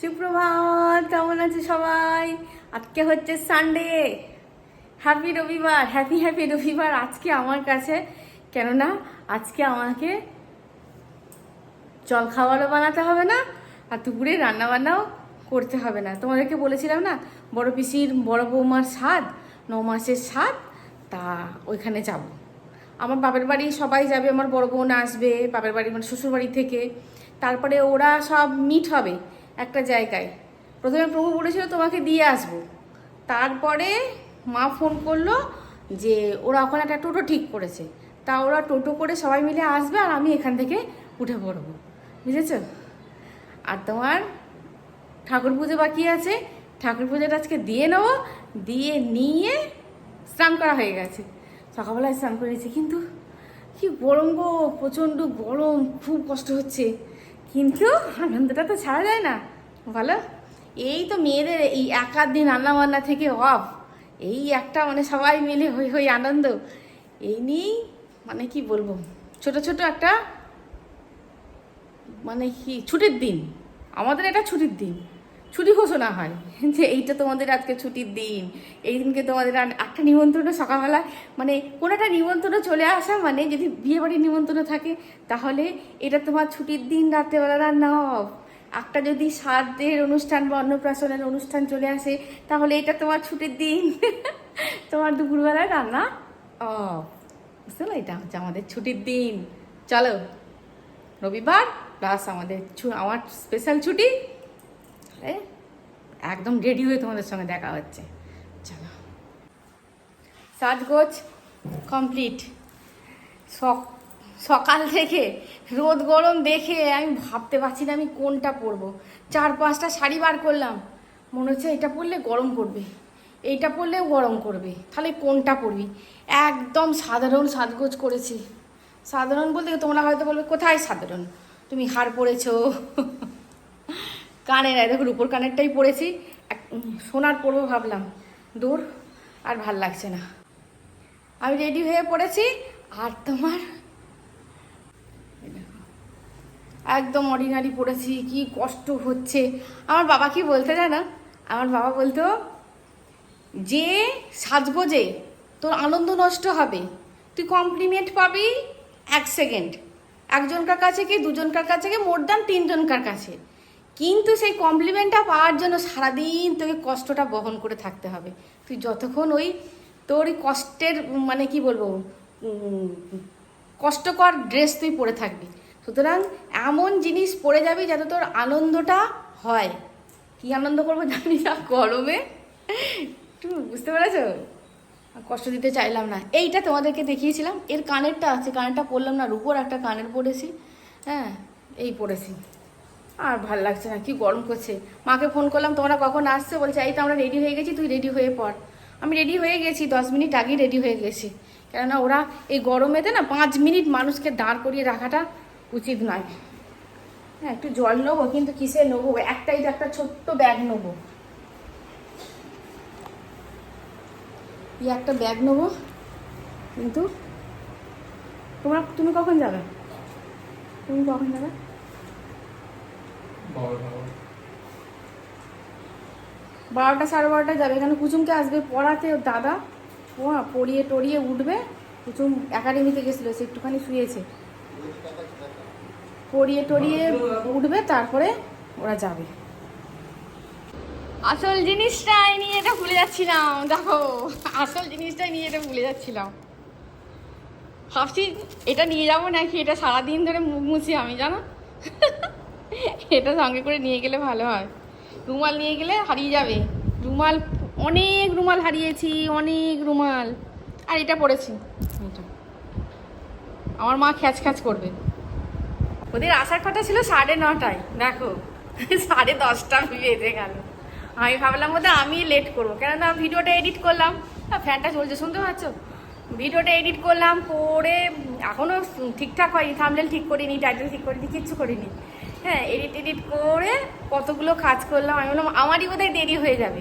সুপ্রভাত, কেমন আছে সবাই? আজকে হচ্ছে সানডে হ্যাপি রবিবার হ্যাপি হ্যাপি রবিবার আজকে আমার কাছে। কেননা আজকে আমাকে জল খাবারও বানাতে হবে না, আর দুপুরে রান্না বান্নাও করতে হবে না। তোমাদেরকে বলেছিলাম না, বড় পিসির, বড় বৌমার স্বাদ, ন মাসের স্বাদ, তা ওইখানে যাব। আমার বাপের বাড়ি সবাই যাবে, আমার বড় বোন আসবে, বাপের বাড়ি মানে শ্বশুর বাড়ি থেকে। তারপরে ওরা সব মিট হবে। একটা জায়গায়। প্রথমে প্রভু বলেছিল, তোমাকে দিয়ে আসব। তারপরে মা ফোন করল যে, ওরা ওখানে একটা টোটো ঠিক করেছে। তা ওরা টোটো করে সবাই মিলে আসবে আর আমি এখান থেকে উঠে পড়ব। বুঝেছ? আর তোমার ঠাকুর পুজো বাকি আছে। ঠাকুর পুজোটা আজকে দিয়ে নেব। দিয়ে নিয়ে স্নান করা হয়ে গেছে। সকালবেলায় স্নান করে নিয়েছি। কিন্তু কি গরম গো, প্রচণ্ড গরম, খুব কষ্ট হচ্ছে। কিন্তু আনন্দটা তো ছাড়া যায় না। বলো? এই তো মেয়েদের এই এক আধ দিন রান্নাবান্না থেকে অফ। এই একটা মানে সবাই মিলে হই হই আনন্দ। এই নিয়েই মানে কি বলব? ছোট ছোট একটা মানে কি ছুটির দিন। আমাদের এটা ছুটির দিন। ছুটি ঘোষণা হয় যে এইটা তোমাদের আজকে ছুটির দিন। এই দিনকে তোমাদের একটা নিমন্ত্রণ সকালবেলা মানে কোনো একটা নিমন্ত্রণ চলে আসা মানে যদি বিয়ে বাড়ির নিমন্ত্রণ থাকে, তাহলে এটা তোমার ছুটির দিন রাত্রেবেলা রান্না অফ একটা যদি সাদের অনুষ্ঠান বা অন্নপ্রাশনের অনুষ্ঠান চলে আসে, তাহলে এটা তোমার ছুটির দিন। তোমার দুপুরবেলায় রান্না অফ। বুঝতে পারলে এটা? হচ্ছে আমাদের ছুটির দিন। চলো, রবিবার, প্লাস আমাদের আমার স্পেশাল ছুটি একদম রেডি হয়ে তোমাদের সঙ্গে দেখা হচ্ছে। চলো। সাজগোজ কমপ্লিট সকাল থেকে রোদ গরম দেখে আমি ভাবতে পারছি না আমি কোনটা পরবো। চার পাঁচটা শাড়ি বার করলাম। মনে হচ্ছে এটা পরলে গরম করবে। এইটা পরলেও গরম করবে। তাহলে কোনটা পরবি? একদম সাধারণ সাজগোজ করেছি। সাধারণ বলতে তোমরা হয়তো বলবে, কোথায় সাধারণ? তুমি হার পরেছো। কানের এই দেখো রূপোর কানেরটাই পরেছি সোনার পরবো ভাবলাম। দূর, আর ভালো লাগছে না। আমি রেডি হয়ে পড়েছি, আর তোমার? একদম অর্ডিনারি পড়েছি, কি কষ্ট হচ্ছে। আমার বাবা কি বলতে জানো? আমার বাবা বলতো, যে সাজগোজে তোর আনন্দ নষ্ট হবে, তুই কমপ্লিমেন্ট পাবি এক সেকেন্ড একজনকার কাছে কি, দুজনকার কাছে কি মোর দান তিনজনকার কাছে? কিন্তু সেই কমপ্লিমেন্টটা পাওয়ার জন্য সারাদিন তোকে কষ্টটা বহন করে থাকতে হবে। তুই যতক্ষণ ওই তোর কষ্টের মানে কি বলব কষ্টকর ড্রেস তুই পরে থাকবি। সুতরাং এমন জিনিস পরে যাবি যাতে তোর আনন্দটা হয়। কি আনন্দ করব জানি না, গরমে। একটু বুঝতে পেরেছ? কষ্ট দিতে চাইলাম না। এইটা তোমাদেরকে দেখিয়েছিলাম। এর কানেরটা আছে, কানেরটা পরলাম না, রুপোর একটা কানের পরেছি। হ্যাঁ এই পরেছি। আর ভালো লাগছে না, কি গরম করছে। মাকে ফোন করলাম, তোমরা কখন আসছে? বলছে, এই তো আমরা রেডি হয়ে গেছি, তুই রেডি হয়ে পড়। আমি রেডি হয়ে গেছি, দশ মিনিট আগেই রেডি হয়ে গেছি। কেননা ওরা এই গরমেতে না পাঁচ মিনিট মানুষকে দাঁড় করিয়ে রাখাটা উচিত নয়। হ্যাঁ একটু জল নেব, কিন্তু কিসে নেব? একটাই তো একটা ছোট্ট ব্যাগ নেব। একটা ব্যাগ নেব, কিন্তু তোমরা, তুমি কখন যাবে? তুমি কখন যাবে? বারোটা সাড়ে বারোটা যাবে। এখানে কুচুমকে আসবে পড়াতে ওর দাদা। ও পড়িয়ে টড়িয়ে উঠবে। কুচুম একাডেমিতে গেছিল সে একটুখানি শুয়েছে। পড়িয়ে টড়িয়ে উঠবে তারপরে ওরা যাবে। আসল জিনিসটাই নিয়ে এটা ভুলে যাচ্ছিলাম। দেখো আসল জিনিসটাই নিয়ে এটা ভুলে যাচ্ছিলাম। ভাবছি এটা নিয়ে যাব নাকি? এটা সারাদিন ধরে মুখ মুছি আমি জানো? এটা সঙ্গে করে নিয়ে গেলে ভালো হয়। রুমাল নিয়ে গেলে হারিয়ে যাবে। রুমাল, অনেক রুমাল হারিয়েছি, অনেক রুমাল। আর এটা পড়েছি। এটা। আমার মা খ্যাচ খ্যাচ করবে। ওদের আসার কথা ছিল সাড়ে নটায়। দেখো, সাড়ে দশটা বেজে গেল। আমি ভাবলাম বোধহয় আমি লেট করব। কেননা ভিডিওটা এডিট করলাম। ফ্যানটা চলছে শুনতে পাচ্ছ? ভিডিওটা এডিট করলাম, করে এখনও ঠিকঠাক হয়নি। থামলেল ঠিক করিনি টাইটেল ঠিক করিনি, কিচ্ছু করিনি। হ্যাঁ এডিট এডিট করে কতগুলো কাজ করলাম। আমি বললাম, আমারই বোধহয় দেরি হয়ে যাবে।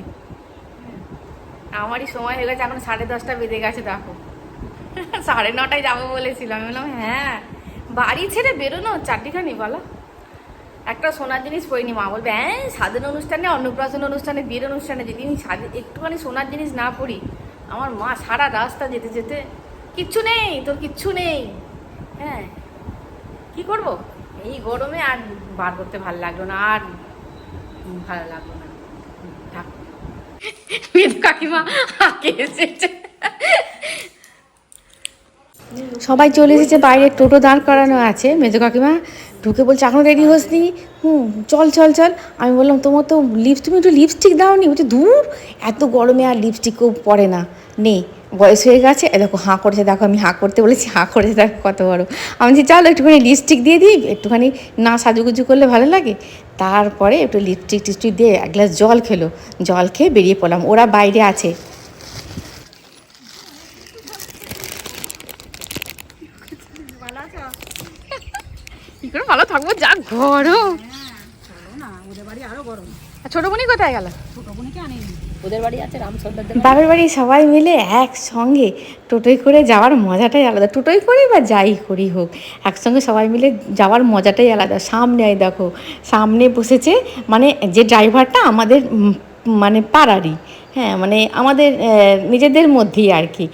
আমারই সময় হয়ে গেছে, এখন সাড়ে দশটা বেজে গেছে, দেখো। সাড়ে নটায় যাব বলেছিলাম আমি বললাম হ্যাঁ বাড়ি ছেড়ে বেরোনো চারটিখানি বলো। একটা সোনার জিনিস পরিনি মা বলবে হ্যাঁ স্বাদের অনুষ্ঠানে, অন্নপ্রাশন অনুষ্ঠানে, বিয়ের অনুষ্ঠানে যদি আমি একটুখানি সোনার জিনিস না পড়ি আমার মা সারা রাস্তা যেতে যেতে, কিচ্ছু নেই, তোর কিচ্ছু নেই। হ্যাঁ কি করব? এই গরমে আর বার করতে ভালো লাগল না, আর ভালো লাগল না। কাকিমা সবাই চলে এসেছে, বাইরে টোটো দাঁড় করানো আছে। মেজো কাকিমা ঢুকে বলছে, এখনও রেডি হসনি? হুম, চল চল চল। আমি বললাম, তোমার তো লিপস তুমি একটু লিপস্টিক দাওনি? বলছে দূর এত গরমে আর লিপস্টিকও পরে না। নেই বয়স হয়ে গেছে এ দেখো হাঁ করেছে দেখো আমি হাঁ করতে বলেছি হাঁ করেছে দেখো কত বড়। আমি বলছি চলো একটুখানি লিপস্টিক দিয়ে দিই একটুখানি না সাজুগুজু করলে ভালো লাগে। তারপরে একটু লিপস্টিক টিপস্টিক দিয়ে এক গ্লাস জল খেলো জল খেয়ে বেরিয়ে পড়লাম। ওরা বাইরে আছে। কি করে ভালো থাকব? যা গরম। আর ছোট বোনই কোথায় গেল? ওদের বাড়ি আছে রামচন্দ্র বাপের বাড়ি সবাই মিলে একসঙ্গে টোটোয় করে যাওয়ার মজাটাই আলাদা। টোটোয় করি বা যাই করি হোক একসঙ্গে সবাই মিলে যাওয়ার মজাটাই আলাদা। সামনে দেখো সামনে বসেছে মানে যে ড্রাইভারটা আমাদের মানে পাড়ারই হ্যাঁ মানে আমাদের নিজেদের মধ্যেই আর কি।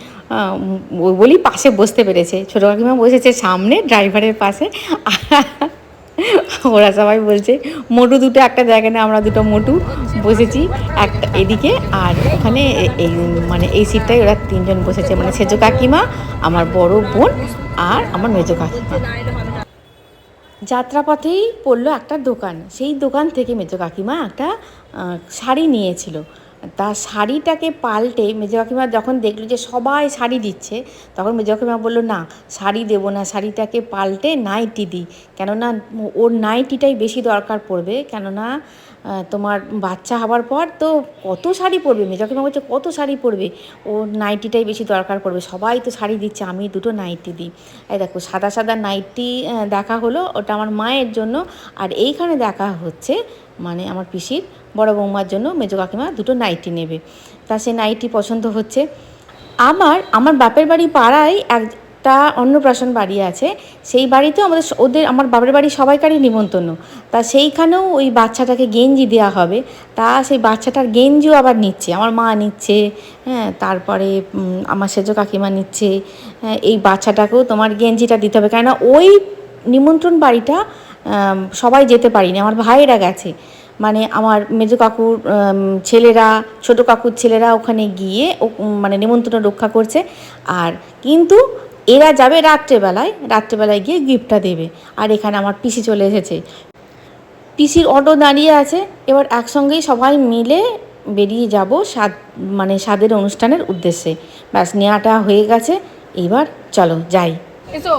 বলি পাশে বসতে পেরেছে। ছোটো কাকিমা বসেছে সামনে ড্রাইভারের পাশে। ওরা সবাই বলছে, মোটু দুটো, একটা জায়গায় না আমরা দুটো মোটু বসেছি, একটা এদিকে আর ওখানে এই মানে এই সিটটাই ওরা তিনজন বসেছে মানে সেজো কাকিমা, আমার বড় বোন আর আমার মেজো কাকিমা। যাত্রাপথেই পড়ল একটা দোকান, সেই দোকান থেকে মেজো কাকিমা একটা শাড়ি নিয়েছিল। তা শাড়িটাকে পাল্টে মেজো কাকিমা যখন দেখল যে সবাই শাড়ি দিচ্ছে, তখন মেজো কাকিমা বলল, না, শাড়ি দেবো না, শাড়িটাকে পাল্টে নাইটি দিই। কেননা ওর নাইটিটাই বেশি দরকার পড়বে, কেননা তোমার বাচ্চা হওয়ার পর তো কত শাড়ি পরবে, মেজো কাকিমা বলছে, কত শাড়ি পরবে? ও নাইটিটাই বেশি দরকার পড়বে, সবাই তো শাড়ি দিচ্ছে, আমি দুটো নাইটি দিই। এই দেখো, সাদা সাদা নাইটি দেখা হলো, ওটা আমার মায়ের জন্য, আর এইখানে দেখা হচ্ছে মানে আমার পিসির বড় বৌমার জন্য মেজো কাকিমা দুটো নাইটি নেবে। তা সে নাইটি পছন্দ হচ্ছে। আমার আমার বাপের বাড়ি পাড়ায় একটা অন্নপ্রাশন বাড়ি আছে। সেই বাড়িতেও আমাদের ওদের আমার বাপের বাড়ি সবাইকারই নিমন্ত্রণ। তা সেইখানেও ওই বাচ্চাটাকে গেঞ্জি দেওয়া হবে। তা সেই বাচ্চাটার গেঞ্জিও আবার নিচ্ছে আমার মা নিচ্ছে হ্যাঁ তারপরে আমার সেজো কাকিমা নিচ্ছে। হ্যাঁ, এই বাচ্চাটাকেও তোমার গেঞ্জিটা দিতে হবে। কেননা ওই নিমন্ত্রণ বাড়িটা সবাই যেতে পারিনি। আমার ভাইয়েরা গেছে। মানে আমার মেজো কাকুর ছেলেরা, ছোট কাকুর ছেলেরা ওখানে গিয়ে মানে নিমন্ত্রণ রক্ষা করছে। আর কিন্তু এরা যাবে রাত্রেবেলায় রাত্রেবেলায় গিয়ে গিফটটা দেবে। আর এখানে আমার পিসি চলে এসেছে। পিসির অটো দাঁড়িয়ে আছে। এবার একসঙ্গেই সবাই মিলে বেরিয়ে যাব স্বাদ মানে স্বাদের অনুষ্ঠানের উদ্দেশ্যে। ব্যাস, নেওয়াটা হয়ে গেছে। এবার চলো, যাই। এসো।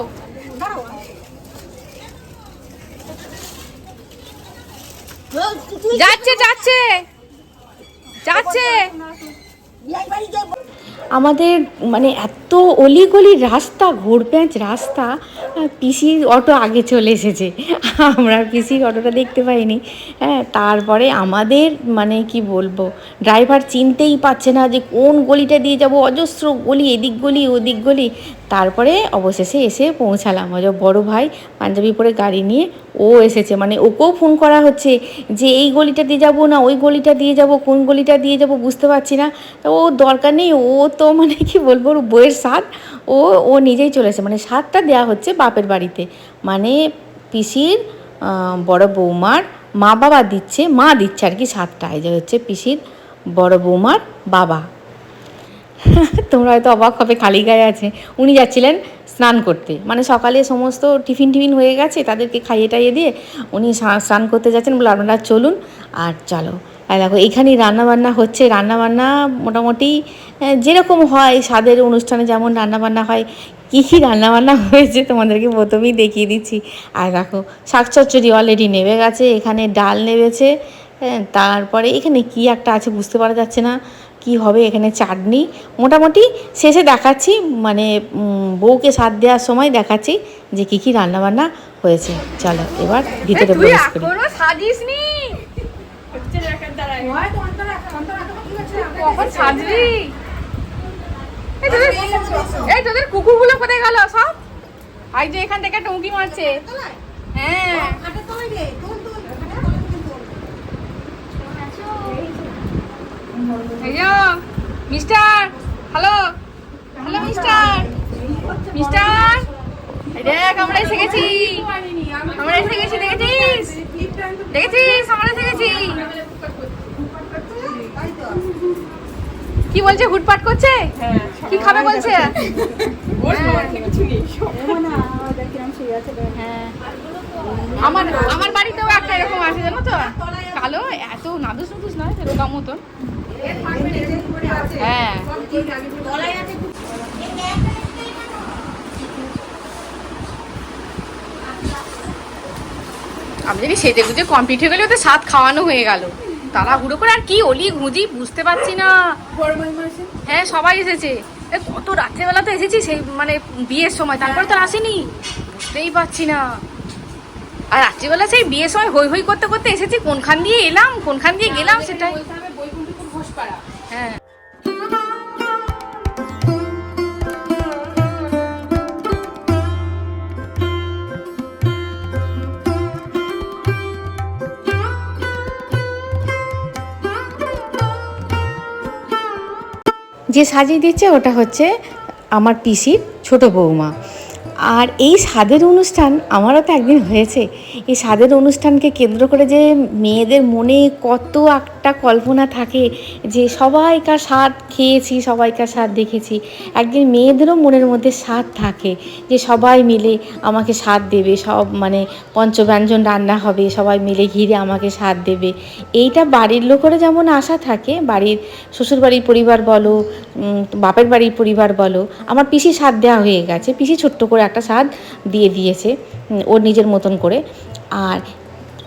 যাচ্ছে যাচ্ছে। যাচ্ছে। আমাদের মানে এত অলিগলি রাস্তা, ঘোরপ্যাঁচ রাস্তা পিসির অটো আগে চলে এসেছে। আমরা পিসির অটোটা দেখতে পাইনি। হ্যাঁ তারপরে আমাদের মানে কি বলব, ড্রাইভার চিনতেই পারছে না যে কোন গলিটা দিয়ে যাব, অজস্র গলি, এদিক গলি, ওদিক গলি। তারপরে অবশেষে এসে পৌঁছালাম। ওই বড় ভাই পাঞ্জাবি পরে গাড়ি নিয়ে ও এসেছে। মানে ওকেও ফোন করা হচ্ছে যে, এই গলিটা দিয়ে যাব না, ওই গলিটা দিয়ে যাব, কোন গলিটা দিয়ে যাব বুঝতে পারছি না। তো ও দরকার নেই, ও তো মানে কি বলব, ওর বইয়ের স্বাদ। ও ও নিজেই চলেছে মানে স্বাদটা দেওয়া হচ্ছে বাপের বাড়িতে। মানে পিসির বড় বৌমার মা বাবা দিচ্ছে, মা দিচ্ছে আর কি স্বাদটা। এই যে হচ্ছে পিসির বড় বৌমার বাবা। তোমরা হয়তো অবাক হবে, খালি গায়ে আছে। উনি যাচ্ছিলেন স্নান করতে। মানে সকালে সমস্ত টিফিন টিফিন হয়ে গেছে, তাদেরকে খাইয়ে টাইয়ে দিয়ে উনি স্না- স্নান করতে যাচ্ছেন বলে আপনারা চলুন আর চলো। আর দেখো এখানেই রান্নাবান্না হচ্ছে। রান্নাবান্না মোটামুটি যেরকম হয়, স্বাদের অনুষ্ঠানে যেমন রান্নাবান্না হয়, কী কী রান্নাবান্না হয়েছে তোমাদেরকে প্রথমেই দেখিয়ে দিচ্ছি। আর দেখো শাক চচ্চড়ি অলরেডি নেবে গেছে, এখানে ডাল হ্যাঁ তারপরে এখানে কি একটা আছে বুঝতে পারা যাচ্ছে না। কি হবে এখানে চাটনি। মোটামুটি শেষে দেখাচ্ছি মানে বউকে সাথ দেওয়ার সময় দেখাচ্ছি যে কি কি রান্নাবান্না হয়েছে। চলো এবার ভিতরে প্রবেশ করি। এই তোদের কুকুরগুলো কোথায় গেল সব? আই যে এখান থেকে উঁকি মারছে। হ্যাঁ এই যে mister, hello hello, mister mister দেখ আমরা এসে গেছি, আমরা এসে গেছি, দেখেছিস? দেখেছিস? আমরা এসে গেছি। কি বলছে, হুটপাট করছে? কি খাবে বলছে? হ্যাঁ। আমার আমার বাড়িতেও একটা এরকম আছে, জানো তো? কালো, এত নাদুস নুদুস নয় রোগা মতন। আমি যদি সেজে গুজে কমপ্লিট হয়ে গেলে ওদের স্বাদ খাওয়ানো হয়ে গেল। তারা হুড়ো করে আর কি অলি গুঁজি বুঝতে পারছি না। হ্যাঁ সবাই এসেছে। কত রাত্রেবেলা তো এসেছি সেই মানে বিয়ের সময়, তারপরে তো আসেনি। বুঝতেই পারছি না। আর রাত্রিবেলা সেই বিয়ের সময় হই হই করতে করতে এসেছি, কোনখান দিয়ে এলাম, কোনখান দিয়ে গেলাম সেটাই। হ্যাঁ। যে সাজিয়ে দিচ্ছে ওটা হচ্ছে আমার পিসির ছোট বৌমা। আর এই স্বাদের অনুষ্ঠান আমারও তো একদিন হয়েছে। এই স্বাদের অনুষ্ঠানকে কেন্দ্র করে যে মেয়েদের মনে কত একটা কল্পনা থাকে যে সবাইকার স্বাদ খেয়েছি, সবাইকার স্বাদ দেখেছি। একদিন মেয়েদেরও মনের মধ্যে স্বাদ থাকে যে সবাই মিলে আমাকে স্বাদ দেবে, সব মানে পঞ্চব্যঞ্জন রান্না হবে, সবাই মিলে ঘিরে আমাকে স্বাদ দেবে। এইটা বাড়ির লোকেরও যেমন আশা থাকে, বাড়ির শ্বশুরবাড়ির পরিবার বলো বাপের বাড়ির পরিবার বলো, আমার পিসি স্বাদ দেওয়া হয়ে গেছে, পিসি ছোট্ট করে একটা স্বাদ দিয়ে দিয়েছে ওর নিজের মতন করে। আর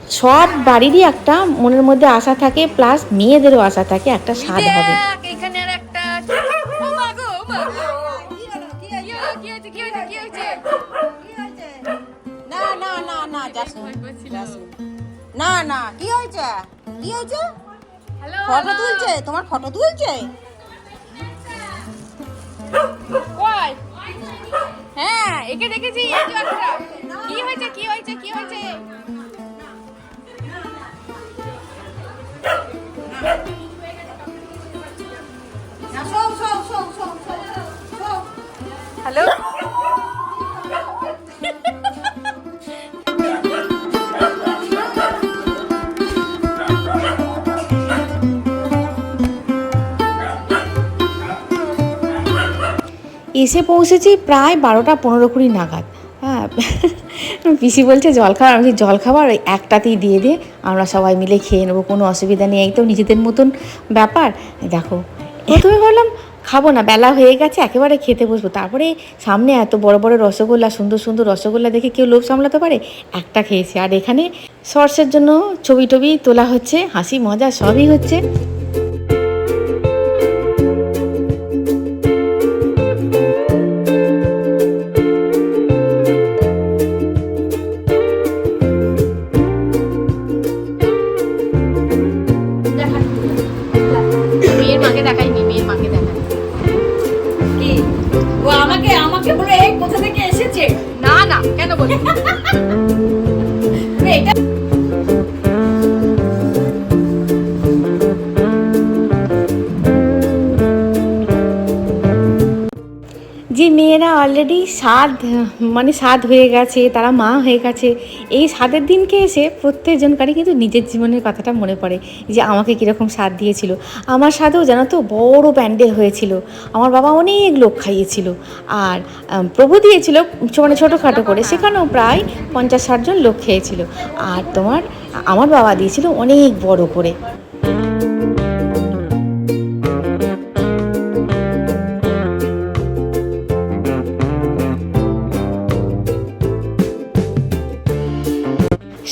সব বাড়িরই একটা মনের মধ্যে আশা থাকে প্লাস মেয়েদেরও আশা থাকে একটা স্বাদ হবে। এখানে আর একটা না না না না। না। না কি হয়েছে? কি হয়েছে? ফটো তুলছে? তোমার ফটো তুলছে? হ্যাঁ একে দেখেছি কি হয়েছে কি হয়েছে কি হয়েছে? হ্যালো এসে পৌঁছেছি প্রায় বারোটা পনেরো কুড়ি নাগাদ। হ্যাঁ। পিসি বলছে, জল খাবার আমি জল খাবার ওই একটাতেই দিয়ে দে, আমরা সবাই মিলে খেয়ে নেব, কোনো অসুবিধা নেই। তো নিজেদের মতন ব্যাপার। দেখো, প্রথমে ভাবলাম, খাব না, বেলা হয়ে গেছে, একেবারে খেতে বসবো। তারপরে সামনে এত বড় বড় রসগোল্লা, সুন্দর সুন্দর রসগোল্লা দেখে কেউ লোভ সামলাতে পারে? একটা খেয়েছে। আর এখানে সর্ষের জন্য ছবি টবি তোলা হচ্ছে, হাসি মজা সবই হচ্ছে। Ha ha ha ha! Already স্বাদ মানে স্বাদ হয়ে গেছে, তারা মা হয়ে গেছে। এই স্বাদের দিনকে এসে প্রত্যেকজনকারই কিন্তু নিজের জীবনের কথাটা মনে পড়ে যে আমাকে কীরকম স্বাদ দিয়েছিল। আমার স্বাদেও জানো তো বড় প্যান্ডেল হয়েছিল। আমার বাবা অনেক লোক খাইয়েছিল। আর প্রভু দিয়েছিল মানে ছোটোখাটো করে, সেখানেও প্রায় পঞ্চাশ ষাটজন লোক খেয়েছিল। আর তোমার, আমার বাবা দিয়েছিল অনেক বড় করে।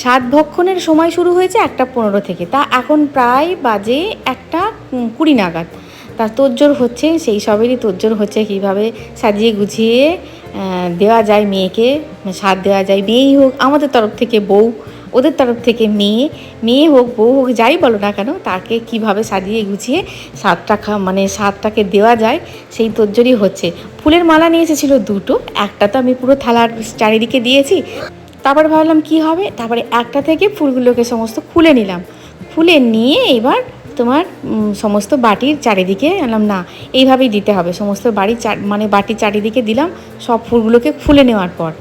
সাত ভক্ষণের সময় শুরু হয়েছে একটা পনেরো থেকে। তা এখন প্রায় বাজে একটা কুড়ি নাগাদ। তা তোজ্জোর হচ্ছে, সেই সবেরই তোজ্জোর হচ্ছে কীভাবে সাজিয়ে গুছিয়ে দেওয়া যায় মেয়েকে স্বাদ দেওয়া যায়। মেয়েই হোক, আমাদের তরফ থেকে বউ, ওদের তরফ থেকে মেয়ে মেয়ে হোক, বউ হোক, যাই বলো না কেন, তাকে কীভাবে সাজিয়ে গুছিয়ে স্বাদটা খা মানে স্বাদটাকে দেওয়া যায়, সেই তোজ্জোরই হচ্ছে। ফুলের মালা নিয়ে এসেছিল দুটো, একটা তো আমি পুরো থালার চারিদিকে দিয়েছি। তারপরে ভাবলাম কি হবে? তারপরে একটা থেকে ফুলগুলোকে সমস্ত খুলে নিলাম। খুলে নিয়ে এবার তোমার সমস্ত বাটির চারিদিকে আনলাম। না, এইভাবেই দিতে হবে। সমস্ত বাড়ির চার মানে বাটির চারিদিকে দিলাম, সব ফুলগুলোকে খুলে নেওয়ার পর।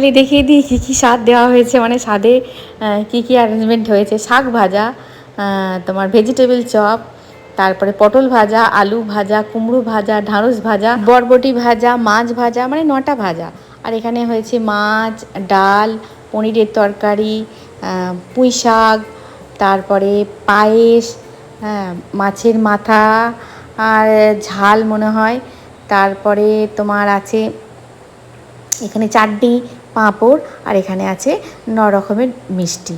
ফাইনালি দেখিয়ে দিই কী কী স্বাদ দেওয়া হয়েছে মানে স্বাদে কী কী অ্যারেঞ্জমেন্ট হয়েছে। শাক ভাজা তোমার ভেজিটেবল চপ তারপরে পটল ভাজা, আলু ভাজা, কুমড়ো ভাজা ঢাঁড়স ভাজা, বরবটি ভাজা, মাছ ভাজা মানে নটা ভাজা। আর এখানে হয়েছে মাছ, ডাল, পনিরের তরকারি পুঁই শাক, তারপরে পায়েস হ্যাঁ মাছের মাথা, আর ঝাল মনে হয়। তারপরে তোমার আছে এখানে চাটনি পাঁপড় আর এখানে আছে ন রকমের মিষ্টি।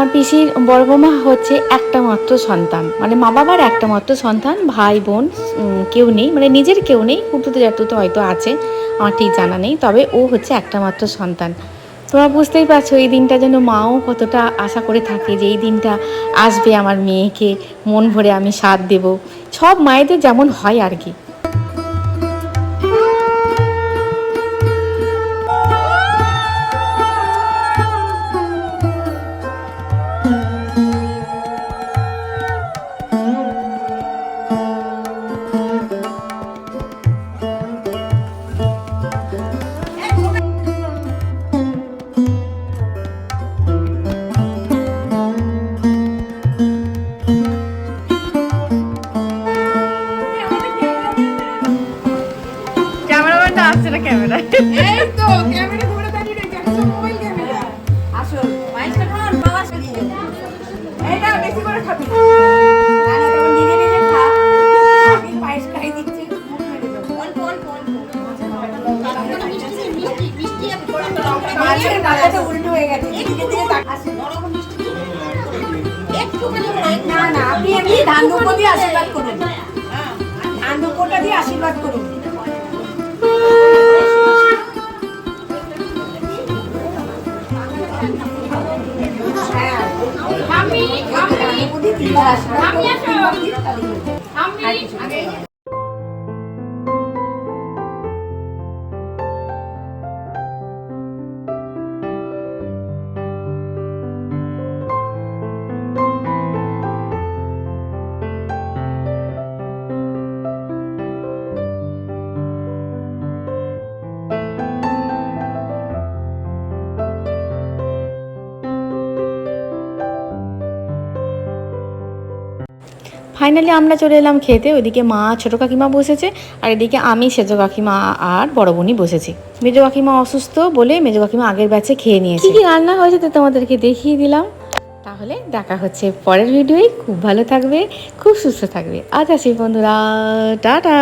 আমার পিসির বড় বৌমা হচ্ছে একটা মাত্র সন্তান। মানে মা বাবার একটা মাত্র সন্তান, ভাই, বোন কেউ নেই। মানে নিজের কেউ নেই কুটুতে জাটুতে হয়তো আছে, আমার ঠিক জানা নেই। তবে ও হচ্ছে একটা মাত্র সন্তান। তোমরা বুঝতেই পারছ, এই দিনটা যেন মাও কতটা আশা করে থাকে যে এই দিনটা আসবে আমার মেয়েকে, মন ভরে আমি সাথ দেব। সব মায়েদের যেমন হয় আর কি। উল্টো হয়ে গেছে এদিকে দিয়ে তাক না না আপনি এমনি ধান দিয়ে আশীর্বাদ করুন। ধান দুপোটা দিয়ে আশীর্বাদ করুন। হ্যাঁ আমি আমি আমি আমি ফাইনালি আমরা চলে এলাম খেতে, ওইদিকে মা, ছোটো কাকিমা বসেছে, আর এদিকে আমি, সেজো কাকিমা আর বড় বোনই বসেছি। মেজো কাকিমা অসুস্থ বলে মেজো কাকিমা আগের ব্যাচে খেয়ে নিয়েছে। কি রান্না হয়েছে তো তোমাদেরকে দেখিয়ে দিলাম। তাহলে দেখা হচ্ছে পরের ভিডিওই খুব ভালো থাকবে, খুব সুস্থ থাকবে। আজ আসি বন্ধুরা, টাটা!